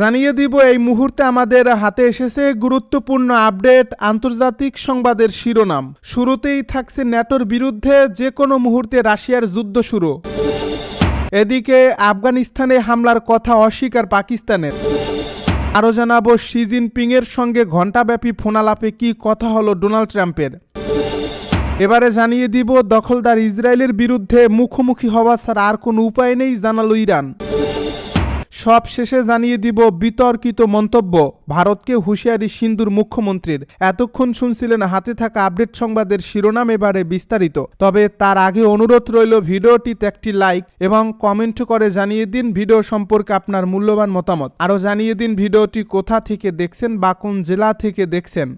জানিয়ে দিব, এই মুহূর্তে আমাদের হাতে এসেছে গুরুত্বপূর্ণ আপডেট আন্তর্জাতিক সংবাদের শিরোনাম। শুরুতেই থাকছে ন্যাটোর বিরুদ্ধে যে কোনো মুহূর্তে রাশিয়ার যুদ্ধ শুরু। এদিকে আফগানিস্তানে হামলার কথা অস্বীকার পাকিস্তানের। আরও জানাব, শি জিনপিংয়ের সঙ্গে ঘণ্টাব্যাপী ফোনালাপে কি কথা হলো ডোনাল্ড ট্রাম্পের? এবারে জানিয়ে দিব, দখলদার ইসরায়েলের বিরুদ্ধে মুখোমুখি হওয়া ছাড়া আর কোনো উপায় নেই, জানালো ইরান। সব শেষে জানিয়ে দিব বিতর্কিত মন্তব্য। ভারতকে হুঁশিয়ারি সিন্ধুর মুখ্যমন্ত্রীর। এতক্ষণ শুনছিলেন হাতে থাকা আপডেট সংবাদের শিরোনাম এবারে বিস্তারিত। তবে তার আগে অনুরোধ রইল ভিডিওটিতে একটি লাইক এবং কমেন্ট করে জানিয়ে দিন ভিডিও সম্পর্কে আপনার মূল্যবান মতামত। আরও জানিয়ে দিন ভিডিওটি কোথা থেকে দেখছেন বা কোন জেলা থেকে দেখছেন।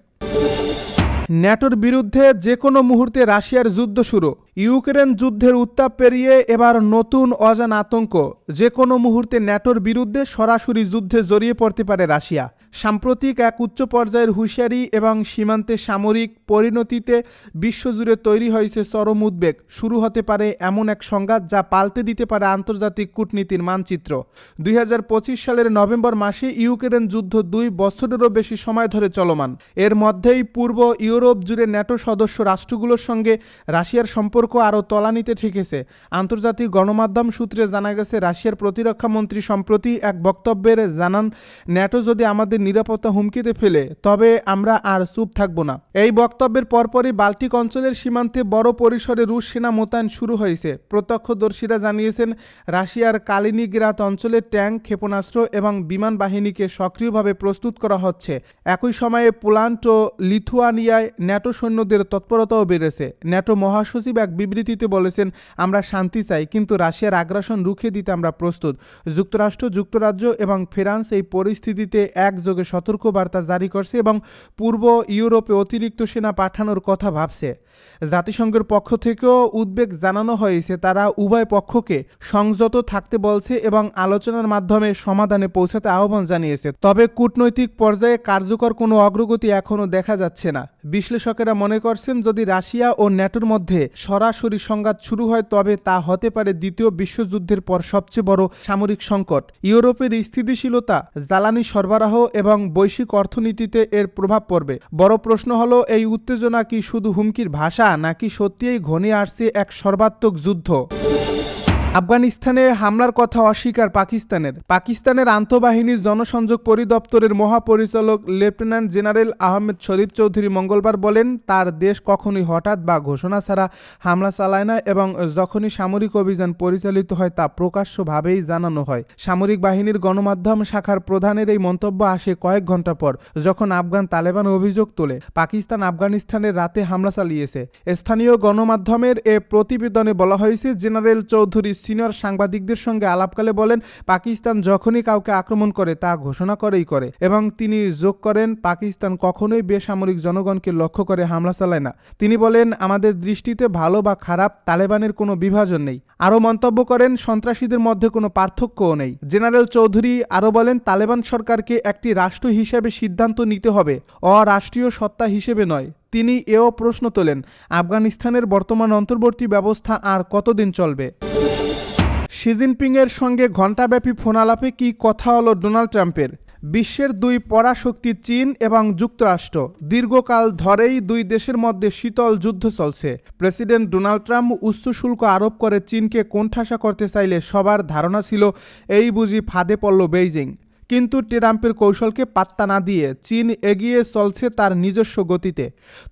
ন্যাটোর বিরুদ্ধে যে কোনো মুহূর্তে রাশিয়ার যুদ্ধ শুরু। ইউক্রেন যুদ্ধের উত্তাপ পেরিয়ে এবার নতুন অজান আতঙ্ক। যে কোনো মুহূর্তে ন্যাটোর বিরুদ্ধে সরাসরি যুদ্ধে জড়িয়ে পড়তে পারে রাশিয়া। সাম্প্রতিক এক উচ্চ পর্যায়ের হুঁশিয়ারি এবং সীমান্তে সামরিক পরিণতিতে বিশ্বজুড়ে তৈরি হয়েছে চরম উদ্বেগ। শুরু হতে পারে এমন এক সংঘাত যা পাল্টে দিতে পারে আন্তর্জাতিক কূটনীতির মানচিত্র। দুই হাজার পঁচিশ সালের নভেম্বর মাসে ইউক্রেন যুদ্ধ দুই বছরেরও বেশি সময় ধরে চলমান। এর মধ্যেই পূর্ব ইউরোপ জুড়ে ন্যাটো সদস্য রাষ্ট্রগুলোর সঙ্গে রাশিয়ার সম্পর্ক আরও তলানিতে ঠেকেছে। আন্তর্জাতিক গণমাধ্যম সূত্রে জানা গেছে, রাশিয়ার প্রতিরক্ষা মন্ত্রী সম্প্রতি এক বক্তব্যের জানান, ন্যাটো যদি আমাদের নিরাপত্তা হুমকিতে ফেলে, তবে আমরা আর চুপ থাকব না। এই বক্তব্যের পরপরই বাল্টিক অঞ্চলের সীমান্তে বড় পরিসরে রুশ সেনা মোতায়েন শুরু হয়েছে। প্রত্যক্ষদর্শীরা জানিয়েছেন, রাশিয়ার কালিনিগ্রাত অঞ্চলে ট্যাঙ্ক, ক্ষেপণাস্ত্র এবং বিমান বাহিনীকে সক্রিয়ভাবে প্রস্তুত করা হচ্ছে। একই সময়ে পোল্যান্ড ও লিথুয়ানিয়ায় ন্যাটো সৈন্যদের তৎপরতাও বেড়েছে। ন্যাটো মহাসচিব এক বিবৃতিতে বলেছেন, আমরা শান্তি চাই, কিন্তু রাশিয়ার আগ্রাসন রুখে দিতে আমরা প্রস্তুত। যুক্তরাষ্ট্র, যুক্তরাজ্য এবং ফ্রান্স এই পরিস্থিতিতে একযোগে সতর্কবার্তা জারি করছে এবং পূর্ব ইউরোপে অতিরিক্ত সেনা পাঠানোর কথা ভাবছে। জাতিসংঘের পক্ষ থেকেও উদ্বেগ জানানো হয়েছে, তারা উভয় পক্ষকে সংযত থাকতে বলছে এবং আলোচনার মাধ্যমে সমাধানে পৌঁছাতে আহ্বান জানিয়েছে। তবে কূটনৈতিক পর্যায়ে কার্যকর কোনো অগ্রগতি এখনও দেখা যাচ্ছে না। বিশ্লেষকেরা মনে করছেন যদি রাশিয়া ও ন্যাটোর মধ্যে সরাসরি সংঘাত শুরু হয়, তবে তা হতে পারে দ্বিতীয় বিশ্বযুদ্ধের পর সবচেয়ে বড় সামরিক সংকট। ইউরোপের স্থিতিশীলতা, জ্বালানি সরবরাহ এবং বৈশ্বিক অর্থনীতিতে এর প্রভাব পড়বে। বড় প্রশ্ন হলো, এই উত্তেজনা কি শুধু হুমকির ভাষা নাকি সত্যিই ঘনিয়ে আসছে এক সর্বাত্মক যুদ্ধ? আফগানিস্তানে হামলার কথা অস্বীকার পাকিস্তানের। পাকিস্তানের আন্তঃবাহিনীর জনসংযোগ পরিদপ্তরের মহাপরিচালক লেফটেন্যান্ট জেনারেল আহমেদ শরীফ চৌধুরী মঙ্গলবার বলেন, তার দেশ কখনোই হঠাৎ বা ঘোষণা ছাড়া হামলা চালায় না এবং যখনই সামরিক অভিযান পরিচালিত হয় তা প্রকাশ্যভাবেই জানানো হয়। সামরিক বাহিনীর গণমাধ্যম শাখার প্রধানের এই মন্তব্য আসে কয়েক ঘণ্টা পর, যখন আফগান তালেবান অভিযোগ তোলে, পাকিস্তান আফগানিস্তানের রাতে হামলা চালিয়েছে। স্থানীয় গণমাধ্যমের এ প্রতিবেদনে বলা হয়েছে, জেনারেল চৌধুরী সিনিয়র সাংবাদিকদের সঙ্গে আলাপকালে বলেন, পাকিস্তান যখনই কাউকে আক্রমণ করে, তা ঘোষণা করেই করে এবং তিনি যোগ করেন, পাকিস্তান কখনোই বেসামরিক জনগণকে লক্ষ্য করে হামলা চালায় না। তিনি বলেন, আমাদের দৃষ্টিতে ভালো বা খারাপ তালেবানের কোনো বিভাজন নেই। আরও মন্তব্য করেন, সন্ত্রাসীদের মধ্যে কোনো পার্থক্যও নেই। জেনারেল চৌধুরী আরও বলেন, তালেবান সরকারকে একটি রাষ্ট্র হিসেবে সিদ্ধান্ত নিতে হবে। অরাষ্ট্রীয় সত্তা হিসেবে নয়। তিনি এও প্রশ্ন তোলেন, আফগানিস্তানের বর্তমান অন্তর্বর্তী ব্যবস্থা আর কতদিন চলবে? শি জিনপিংয়ের সঙ্গে ঘণ্টাব্যাপী ফোনালাপে কি কথা হলো ডোনাল্ড ট্রাম্পের? বিশ্বের দুই পরাশক্তি চীন এবং যুক্তরাষ্ট্র দীর্ঘকাল ধরেই দুই দেশের মধ্যে শীতল যুদ্ধ চলছে। প্রেসিডেন্ট ডোনাল্ড ট্রাম্প উচ্চ শুল্ক আরোপ করে চীনকে কোণঠাসা করতে চাইলে সবার ধারণা ছিল, এই বুঝি ফাঁদে পড়ল বেইজিং। কিন্তু ট্রাম্পের কৌশলকে পাত্তা না দিয়ে চীন এগিয়ে চলছে তার নিজস্ব গতিতে।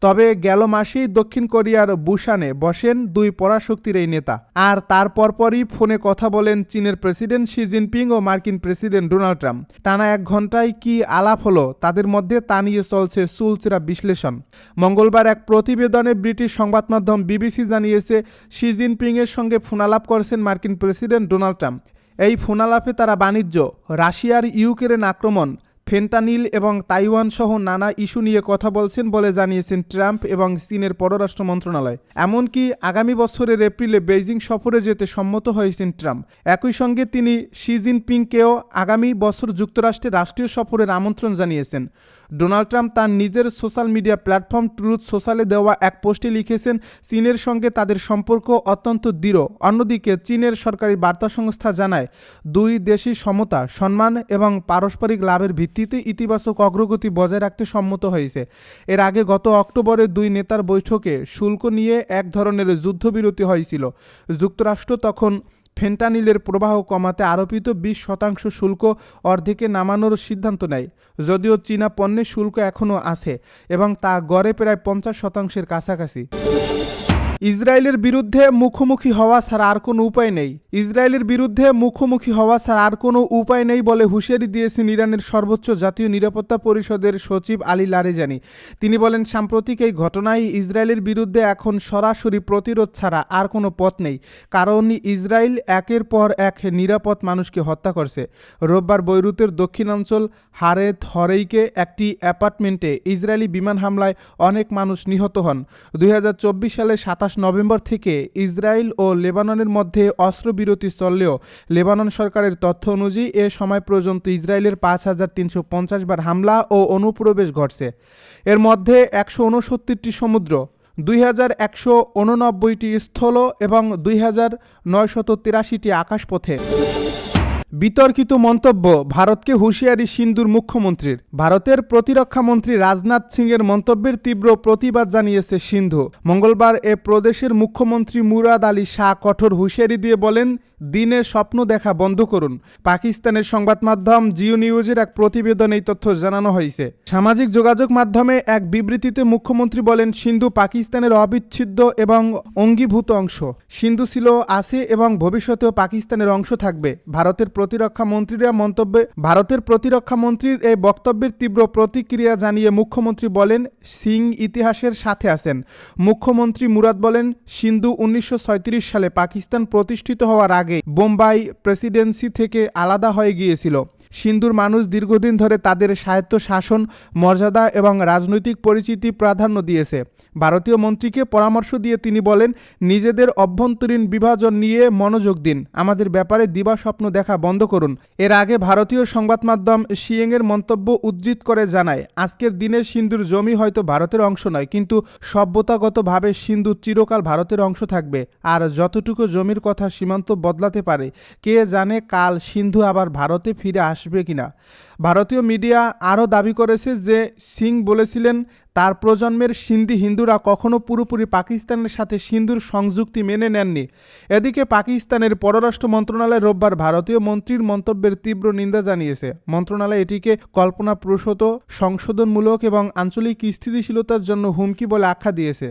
তবে গেল মাসেই দক্ষিণ কোরিয়ার বুসানে বসেন দুই পরাশক্তির এই নেতা। আর তার পরপরই ফোনে কথা বলেন চীনের প্রেসিডেন্ট শি জিনপিং ও মার্কিন প্রেসিডেন্ট ডোনাল্ড ট্রাম্প। টানা এক ঘন্টায় কি আলাপ হলো তাদের মধ্যে তা নিয়ে চলছে চুলচেরা বিশ্লেষণ। মঙ্গলবার এক প্রতিবেদনে ব্রিটিশ সংবাদ মাধ্যম বিবিসি জানিয়েছে, শি জিনপিংয়ের সঙ্গে ফোনালাপ করেছেন মার্কিন প্রেসিডেন্ট ডোনাল্ড ট্রাম্প। এই ফোনালাপে তারা বাণিজ্য রাশিয়ার ইউক্রেন আক্রমণ ফেন্টানিল এবং তাইওয়ান সহ নানা ইস্যু নিয়ে কথা বলছেন বলে জানিয়েছেন ট্রাম্প এবং চীনের পররাষ্ট্র মন্ত্রণালয়। এমনকি আগামী বছরের এপ্রিলে বেইজিং সফরে যেতে সম্মত হয়েছেন ট্রাম্প। একই সঙ্গে তিনি শি জিনপিংকেও আগামী বছর যুক্তরাষ্ট্রে রাষ্ট্রীয় সফরের আমন্ত্রণ জানিয়েছেন। ডোনাল্ড ট্রাম্প তার নিজের সোশ্যাল মিডিয়া প্ল্যাটফর্ম ট্রুথ সোশ্যালে দেওয়া এক পোস্টে লিখেছেন, চীনের সঙ্গে তাদের সম্পর্ক অত্যন্ত দৃঢ়। অন্যদিকে চীনের সরকারি বার্তা সংস্থা জানায়, দুই দেশই সমতা, সম্মান এবং পারস্পরিক লাভের ভিত্তিতে ইতিবাচক অগ্রগতি বজায় রাখতে সম্মত হয়েছে। এর আগে গত অক্টোবরে দুই নেতার বৈঠকে শুল্ক নিয়ে এক ধরনের যুদ্ধবিরতি হয়েছিল। যুক্তরাষ্ট্র তখন ফেন্টানিলের প্রবাহ কমাতে আরোপিত বিশ শতাংশ শুল্ক অর্ধেকে নামানোর সিদ্ধান্ত নেয়। যদিও চীনা পণ্যের শুল্ক এখনও আছে এবং তা গড়ে প্রায় পঞ্চাশ শতাংশের কাছাকাছি। ইসরায়েলের বিরুদ্ধে মুখোমুখি হওয়া ছাড়া আর কোনো উপায় নেই। ইসরায়েলের বিরুদ্ধে মুখোমুখি হওয়া ছাড়া আর কোনো উপায় নেই বলে হুঁশিয়ারি দিয়েছেন ইরানের সর্বোচ্চ জাতীয় নিরাপত্তা পরিষদের সচিব আলী লারেজানি। তিনি বলেন, সাম্প্রতিক এই ঘটনায় ইসরায়েলের বিরুদ্ধে এখন সরাসরি প্রতিরোধ ছাড়া আর কোনো পথ নেই, কারণ ইসরায়েল একের পর এক নিরাপদ মানুষকে হত্যা করছে। রোববার বৈরুতের দক্ষিণাঞ্চল হারেত হরেইকে একটি অ্যাপার্টমেন্টে ইসরায়েলি বিমান হামলায় অনেক মানুষ নিহত হন। দুই হাজার চব্বিশ সালে সাতাশ নভেম্বর থেকে ইসরায়েল ও লেবাননের মধ্যে অস্ত্রবিরতি চললেও লেবানন সরকারের তথ্য অনুযায়ী এ সময় পর্যন্ত ইসরায়েলের পাঁচ হাজার তিনশো পঞ্চাশ বার হামলা ও অনুপ্রবেশ ঘটছে। এর মধ্যে একশো উনসত্তরটি সমুদ্র, দুই হাজার একশো উননব্বইটি স্থল এবং দুই হাজার নয়শত তিরাশিটি আকাশপথে। বিতর্কিত মন্তব্য ভারতকে হুঁশিয়ারি সিন্ধুর মুখ্যমন্ত্রীর। ভারতের প্রতিরক্ষা মন্ত্রী রাজনাথ সিংয়ের মন্তব্যের তীব্র প্রতিবাদ জানিয়েছে সিন্ধু। মঙ্গলবার এ প্রদেশের মুখ্যমন্ত্রী মুরাদ আলী শাহ কঠোর হুঁশিয়ারি দিয়ে বলেন দিনে স্বপ্ন দেখা বন্ধ করুন। পাকিস্তানের সংবাদ মাধ্যম জিও নিউজের এক প্রতিবেদনে এই তথ্য জানানো হয়েছে। সামাজিক যোগাযোগ মাধ্যমে এক বিবৃতিতে মুখ্যমন্ত্রী বলেন, সিন্ধু পাকিস্তানের অবিচ্ছেদ্য এবং অঙ্গীভূত অংশ। সিন্ধু ছিল, আছে এবং ভবিষ্যতেও পাকিস্তানের অংশ থাকবে। ভারতের প্রতিরক্ষা মন্ত্রীরা মন্তব্যে, ভারতের প্রতিরক্ষা মন্ত্রীর এই বক্তব্যের তীব্র প্রতিক্রিয়া জানিয়ে মুখ্যমন্ত্রী বলেন, সিং ইতিহাসের সাথে আছেন। মুখ্যমন্ত্রী মুরাদ বলেন, সিন্ধু উনিশশো সালে পাকিস্তান প্রতিষ্ঠিত হওয়ার আগে বোম্বাই প্রেসিডেন্সি থেকে আলাদা হয়ে গিয়েছিল। সিন্ধুর মানুষ দীর্ঘদিন ধরে তাদের সাহিত্য শাসন, মর্যাদা এবং রাজনৈতিক পরিচিতি প্রাধান্য দিয়েছে। ভারতীয় মন্ত্রীকে পরামর্শ দিয়ে তিনি বলেন, নিজেদের অভ্যন্তরীণ বিভাজন নিয়ে মনোযোগ দিন। আমাদের ব্যাপারে দিবা স্বপ্ন দেখা বন্ধ করুন। এর আগে ভারতীয় সংবাদ মাধ্যম শিয়েংয়ের মন্তব্য উদ্ধৃত করে জানায়, আজকের দিনে সিন্ধুর জমি হয়তো ভারতের অংশ নয়, কিন্তু সভ্যতাগতভাবে সিন্ধু চিরকাল ভারতের অংশ থাকবে। আর যতটুকু জমির কথা সীমান্ত বদলাতে পারে, কে জানে কাল সিন্ধু আবার ভারতে ফিরে আসবে কিনা। ভারতীয় মিডিয়া আরও দাবি করেছে যে সিং বলেছিলেন, তার প্রজন্মের সিন্ধি হিন্দুরা কখনো পুরোপুরি পাকিস্তানের সাথে সিন্ধুর সংযুক্তি মেনে নেননি। এদিকে পাকিস্তানের পররাষ্ট্র মন্ত্রণালয় রোববার ভারতীয় মন্ত্রীর মন্তব্যের তীব্র নিন্দা জানিয়েছে। মন্ত্রণালয় এটিকে কল্পনাপ্রসূত, সংশোধনমূলক এবং আঞ্চলিক স্থিতিশীলতার জন্য হুমকি বলে আখ্যা দিয়েছে।